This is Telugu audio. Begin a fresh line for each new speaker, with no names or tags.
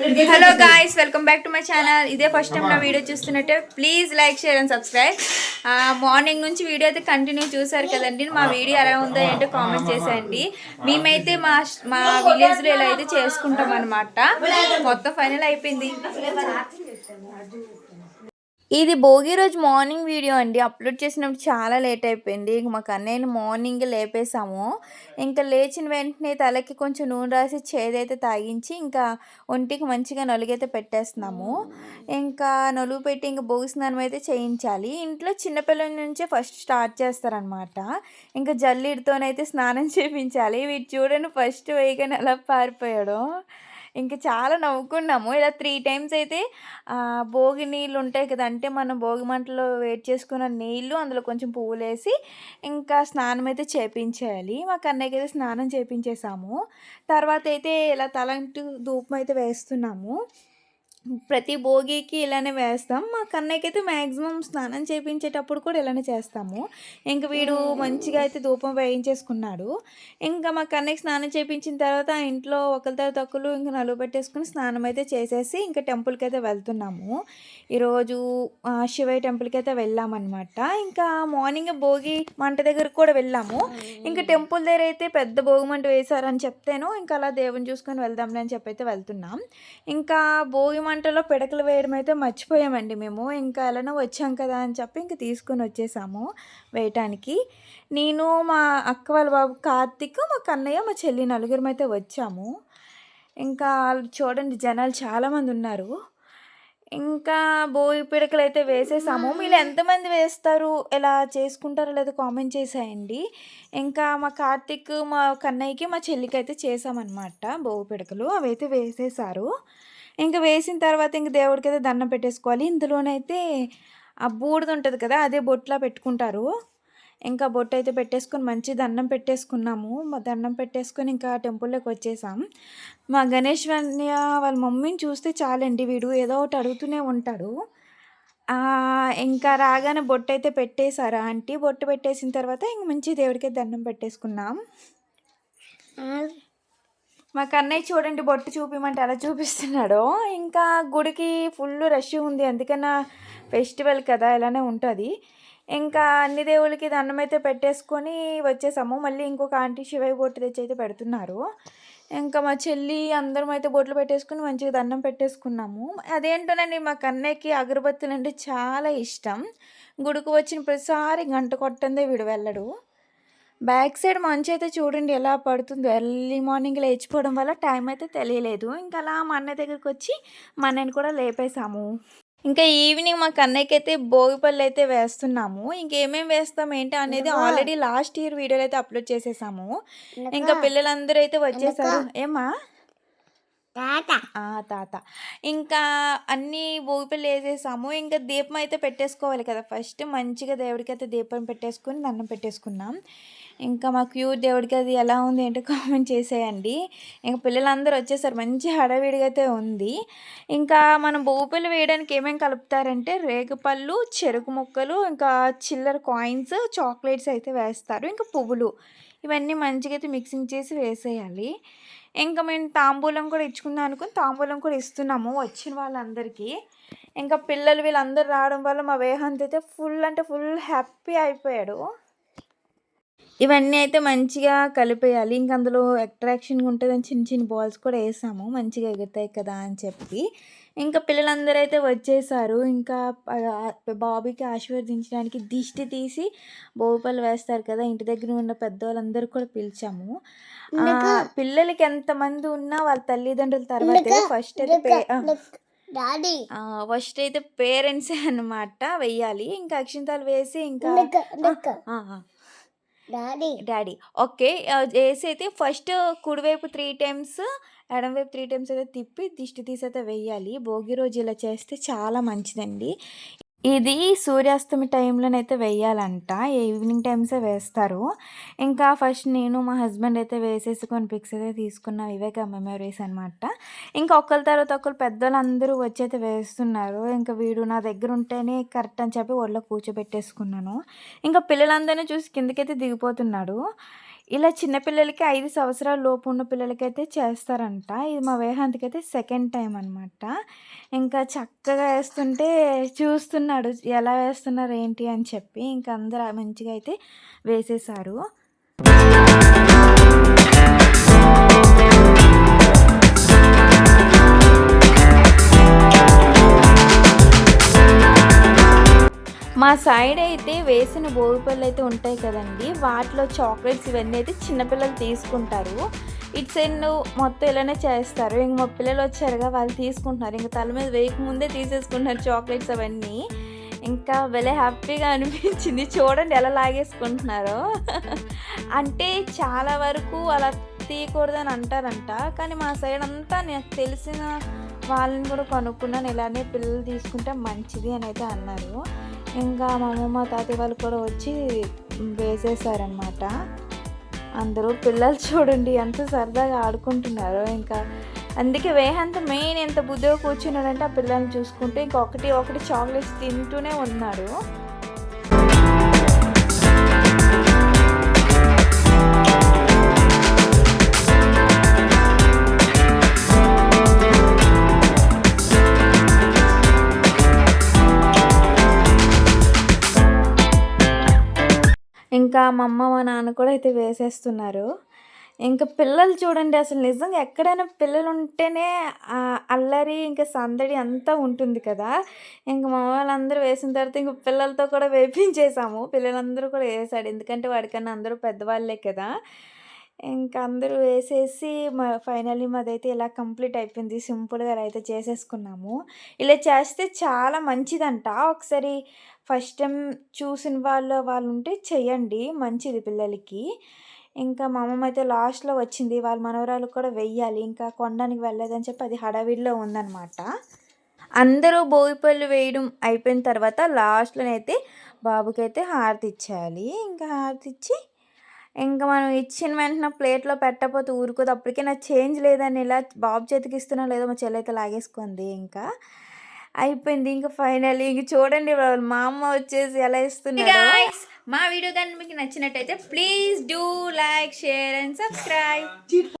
Hello guys welcome back to my channel ఇదే ఫస్ట్ టైం నా video చూస్తున్నట్టే please like share and subscribe morning నుంచి వీడియో అయితే కంటిన్యూ చూసారు కదండి. మా వీడియో ఎలా ఉందో ఏంటో కామెంట్ చేసేయండి. మేమైతే మా మా విలేజ్లో ఇలా అయితే చేసుకుంటాం అనమాట మొత్తం ఫైనల్ అయిపోయింది. ఇది భోగి రోజు మార్నింగ్ వీడియో అండి. అప్లోడ్ చేసినప్పుడు చాలా లేట్ అయిపోయింది. ఇంక మాకు అన్నయ్యని మార్నింగ్ లేపేసాము. ఇంకా లేచిన వెంటనే తలకి కొంచెం నూనె రాసి చేదైతే తాగించి ఇంకా ఒంటికి మంచిగా నలుగైతే పెట్టేస్తున్నాము. ఇంకా నలుగు పెట్టి ఇంకా భోగి స్నానం అయితే చేయించాలి. ఇంట్లో చిన్నపిల్లల నుంచే ఫస్ట్ స్టార్ట్ చేస్తారనమాట ఇంకా జల్లిడితోనైతే స్నానం చేయించాలి వీటి చూడండి ఫస్ట్ వేయగానే ఎలా పారిపోయాడు. ఇంకా చాలా నవ్వుకున్నాము. ఇలా త్రీ టైమ్స్ అయితే భోగి నీళ్ళు ఉంటాయి కదా అంటే మనం భోగి మంటలో వేడి చేసుకున్న నీళ్ళు అందులో కొంచెం పువ్వులు వేసి ఇంకా స్నానం అయితే చేపించేయాలి. మా కన్నయ్యకి అయితే స్నానం చేపించేసాము. తర్వాత అయితే ఇలా తలంటు ధూపం అయితే వేస్తున్నాము. ప్రతి భోగికి ఇలానే వేస్తాం. మా కన్నయ్యకి అయితే మ్యాక్సిమం స్నానం చేయించేటప్పుడు కూడా ఇలానే చేస్తాము. ఇంక వీడు మంచిగా అయితే ధూపం వేయించేసుకున్నాడు. ఇంకా మా కన్నయ్యకి స్నానం చేయించిన తర్వాత ఆ ఇంట్లో ఒకరి తర్వాత ఒకరు ఇంకా నలుగు పెట్టేసుకుని స్నానం అయితే చేసేసి ఇంకా టెంపుల్కి అయితే వెళ్తున్నాము. ఈరోజు శివయ్య టెంపుల్కి అయితే వెళ్ళామన్నమాట. ఇంకా మార్నింగ్ భోగి మంట దగ్గరకు కూడా వెళ్ళాము. ఇంకా టెంపుల్ దగ్గర అయితే పెద్ద భోగి మంట వేశారని చెప్తేను ఇంకా అలా దేవుని చూసుకొని వెళ్దాంలే అని చెప్పి అయితే వెళ్తున్నాం. ఇంకా భోగి మంటలో పిడకలు వేయడం అయితే మర్చిపోయామండి మేము. ఇంకా ఎలానో వచ్చాం కదా అని చెప్పి ఇంకా తీసుకొని వచ్చేసాము వేయటానికి. నేను మా అక్క వాళ్ళ బాబు కార్తీక్ మా కన్నయ్య మా చెల్లి నలుగురం అయితే వచ్చాము. ఇంకా చూడండి జనాలు చాలామంది ఉన్నారు. ఇంకా భోగి పిడకలు అయితే వేసేసాము. మీరు ఎంతమంది వేస్తారు? ఎలా చేసుకుంటారో లేదో కామెంట్ చేసేయండి. ఇంకా మా కార్తీక్ మా కన్నయ్యకి మా చెల్లికి అయితే చేసామన్నమాట భోగి పిడకలు. అవి అయితే వేసేసారు. ఇంకా వేసిన తర్వాత ఇంక దేవుడికి అయితే దండం పెట్టేసుకోవాలి. ఇందులోనైతే ఆ బూడిద ఉంటుంది కదా అదే బొట్లా పెట్టుకుంటారు. ఇంకా బొట్టు అయితే పెట్టేసుకొని మంచి దండం పెట్టేసుకున్నాము. మా దండం పెట్టేసుకొని ఇంకా టెంపుల్లోకి వచ్చేసాం. మా గణేష్ వన్య వాళ్ళ మమ్మీని చూస్తే చాలండి వీడు ఏదో ఒకటి అడుగుతూనే ఉంటాడు. ఇంకా రాగానే బొట్టు అయితే పెట్టేశారు. ఆంటీ బొట్టు పెట్టేసిన తర్వాత ఇంక మంచి దేవుడికి దండం పెట్టేసుకున్నాం. మా కన్నయ్య చూడండి బొట్టు చూపిమంటే అలా చూపిస్తున్నాడు. ఇంకా గుడికి ఫుల్ రష్ ఉంది. అందుకన్నా ఫెస్టివల్ కదా ఇలానే ఉంటుంది. ఇంకా అన్ని దేవుళ్ళకి దండం అయితే పెట్టేసుకొని వచ్చేసాము. మళ్ళీ ఇంకొక ఆంటీ శివయ్య బొట్టు తెచ్చి అయితే పెడుతున్నారు. ఇంకా మా చెల్లి అందరం అయితే బొట్లు పెట్టేసుకుని మంచిగా దండం పెట్టేసుకున్నాము. అదేంటోనండి మా కన్నయ్యకి అగరబత్తులు అంటే చాలా ఇష్టం. గుడికి వచ్చిన ప్రతిసారి గంట కొట్టందే వీడు వెళ్ళడు. బ్యాక్ సైడ్ మంచి అయితే చూడండి ఎలా పడుతుందో. ఎర్లీ మార్నింగ్ లేచిపోవడం వల్ల టైం అయితే తెలియలేదు. ఇంకా అలా మా అన్నయ్య దగ్గరికి వచ్చి మా అన్నయ్యని కూడా లేపేశాము. ఇంకా ఈవినింగ్ మా కన్నయ్యకి అయితే భోగిపళ్ళు అయితే వేస్తున్నాము. ఇంకేమేం వేస్తాం ఏంటి అనేది ఆల్రెడీ లాస్ట్ ఇయర్ వీడియోలో అయితే అప్లోడ్ చేసేసాము. ఇంకా పిల్లలందరూ అయితే వచ్చేసారు. ఏమా
తాత.
తాత. ఇంకా అన్ని భోగిపళ్ళు వేసేసాము. ఇంకా దీపం అయితే పెట్టేసుకోవాలి కదా. ఫస్ట్ మంచిగా దేవుడికి అయితే దీపం పెట్టేసుకుని దండం పెట్టేసుకున్నాం. ఇంకా మా క్యూర్ దేవుడికి అది ఎలా ఉంది ఏంటో కామెంట్ చేసేయండి. ఇంకా పిల్లలందరూ వచ్చేసారు. మంచి హడావిడిగా అయితే ఉంది. ఇంకా మనం భోగిపళ్ళు వేయడానికి ఏమేమి కలుపుతారంటే రేగుపళ్ళు చెరుకు ముక్కలు ఇంకా చిల్లర కాయిన్స్ చాక్లెట్స్ అయితే వేస్తారు. ఇంకా పువ్వులు. ఇవన్నీ మంచిగా అయితే మిక్సింగ్ చేసి వేసేయాలి. ఇంకా మేము తాంబూలం కూడా ఇచ్చుకుందాం అనుకుని తాంబూలం కూడా ఇస్తున్నాము వచ్చిన వాళ్ళందరికీ. ఇంకా పిల్లలు వీళ్ళందరూ రావడం వల్ల మా వేహంత్ అయితే ఫుల్ అంటే ఫుల్ హ్యాపీ అయిపోయాడు. ఇవన్నీ అయితే మంచిగా కలిపేయాలి. ఇంక అందులో అట్రాక్షన్గా ఉంటుందని చిన్న చిన్న బాల్స్ కూడా వేసాము. మంచిగా ఎగురుతాయి కదా అని చెప్పి. ఇంకా పిల్లలందరూ అయితే వచ్చేసారు. ఇంకా బాబీకి ఆశీర్వదించడానికి దిష్టి తీసి బోపలు వేస్తారు కదా. ఇంటి దగ్గర ఉన్న పెద్దవాళ్ళందరూ కూడా పిలిచాము. పిల్లలకి ఎంతమంది ఉన్నా వాళ్ళ తల్లిదండ్రుల తర్వాత ఫస్ట్ అయితే
డాడీ
ఫస్ట్ అయితే పేరెంట్సే అన్నమాట. వెయ్యాలి. ఇంకా అక్షింతాలు వేసి ఇంకా.
డాడీ.
డాడీ. ఓకే. ఆ, వేసి అయితే ఫస్ట్ కుడివైపు త్రీ టైమ్స్ ఎడమవైపు త్రీ టైమ్స్ అయితే తిప్పి దిష్టి తీసి అయితే వేయాలి. భోగి రోజు ఇలా చేస్తే చాలా మంచిదండి. ఇది సూర్యాస్తమి టైంలోనైతే వేయాలంట. ఈవినింగ్ టైమ్సే వేస్తారు. ఇంకా ఫస్ట్ నేను మా హస్బెండ్ అయితే వేసేసుకొని పిక్స్ అయితే తీసుకున్నాం ఇవే మెమరీస్ అనమాట ఇంకా ఒకరి తర్వాత ఒకరు పెద్దోళ్ళందరూ వచ్చి అయితే వేస్తున్నారు. ఇంకా వీడు నా దగ్గర ఉంటేనే కరెక్ట్ అని చెప్పి ఒళ్ళో కూర్చోబెట్టేసుకున్నాను. ఇంకా పిల్లలందరినీ చూసి కిందకైతే దిగిపోతున్నాడు. ఇలా చిన్నపిల్లలకి ఐదు సంవత్సరాల లోపు ఉన్న పిల్లలకైతే చేస్తారంట. ఇది మా వేహాంత్‌కైతే సెకండ్ టైం అనమాట. ఇంకా చక్కగా వేస్తుంటే చూస్తున్నాడు. ఎలా వేస్తున్నారు ఏంటి అని చెప్పి. ఇంక అందరూ మంచిగా అయితే వేసేశారు. మా సైడ్ అయితే వేసిన భోగిపళ్ళైతే ఉంటాయి కదండీ! వాటిలో చాక్లెట్స్ ఇవన్నీ అయితే చిన్నపిల్లలు తీసుకుంటారు. ఇట్స్ ఎన్ను మొత్తం ఇలానే చేస్తారు. ఇంక మా పిల్లలు వచ్చారుగా వాళ్ళు తీసుకుంటున్నారు. ఇంక తల మీద వేయకముందే తీసేసుకుంటున్నారు చాక్లెట్స్ అవన్నీ. ఇంకా భలే హ్యాపీగా అనిపించింది. చూడండి ఎలా లాగేసుకుంటున్నారో. అంటే చాలా వరకు అలా తీయకూడదని అంటారంట. కానీ మా సైడ్ అంతా నాకు తెలిసిన వాళ్ళని కూడా కనుక్కున్నాను. ఇలానే పిల్లలు తీసుకుంటే మంచిది అని అయితే అన్నారు. ఇంకా మా అమ్మమ్మ, తాతయ్య వాళ్ళు కూడా వచ్చి వేసేసారనమాట. అందరూ పిల్లలు చూడండి ఎంత సరదాగా ఆడుకుంటున్నారో. ఇంకా అందుకే వేహంత మెయిన్ ఎంత బుద్ధిగా కూర్చున్నాడంటే ఆ పిల్లల్ని చూసుకుంటూ ఇంకొకటి ఒకటి చాక్లెట్స్ తింటూనే ఉన్నాడు. ఇంకా మా అమ్మ, మా నాన్న కూడా అయితే వేసేస్తున్నారు. ఇంకా పిల్లలు చూడండి అసలు నిజంగా ఎక్కడైనా పిల్లలు ఉంటేనే అల్లరి ఇంకా సందడి అంతా ఉంటుంది కదా! ఇంకా మా వాళ్ళందరూ వేసిన తర్వాత ఇంక పిల్లలతో కూడా వేపించేసాము. పిల్లలందరూ కూడా వేసాడు. ఎందుకంటే వాడికన్నా అందరూ పెద్దవాళ్ళే కదా! ఇంకా అందరూ వేసేసి మా ఫైనల్లీ మాదైతే ఇలా కంప్లీట్ అయిపోయింది. సింపుల్‌గా అయితే చేసేసుకున్నాము. ఇలా చేస్తే చాలా మంచిదంట. ఒకసారి ఫస్ట్ టైం చూసిన వాళ్ళు వాళ్ళు ఉంటే చెయ్యండి. మంచిది పిల్లలకి. ఇంకా మా అమ్మమ్మ అయితే లాస్ట్‌లో వచ్చింది. వాళ్ళ మనవరాలు కూడా వెయ్యాలి. ఇంకా కొనడానికి వెళ్ళలేదని చెప్పి అది హడావిడిలో ఉందనమాట. అందరూ భోగిపళ్ళు వేయడం అయిపోయిన తర్వాత లాస్ట్‌లోనైతే బాబుకైతే హారతి ఇచ్చేయాలి. ఇంకా హారతి ఇచ్చి ఇంక మనం ఇచ్చిన వెంటనే ప్లేట్‌లో పెట్టకపోతే ఊరుకోదు. అప్పటికే నాకు చేంజ్ లేదని ఇలా బాబు చేతికి ఇస్తున్నానో లేదో మా చెల్లయితే లాగేసుకుంది ఇంకా. అయిపోయింది. ఇంక ఫైనల్లీ ఇంక చూడండి మా అమ్మ వచ్చేసి ఎలా ఇస్తున్నాడో.
గైస్ మా వీడియో కానీ మీకు నచ్చినట్టయితే please do like share and subscribe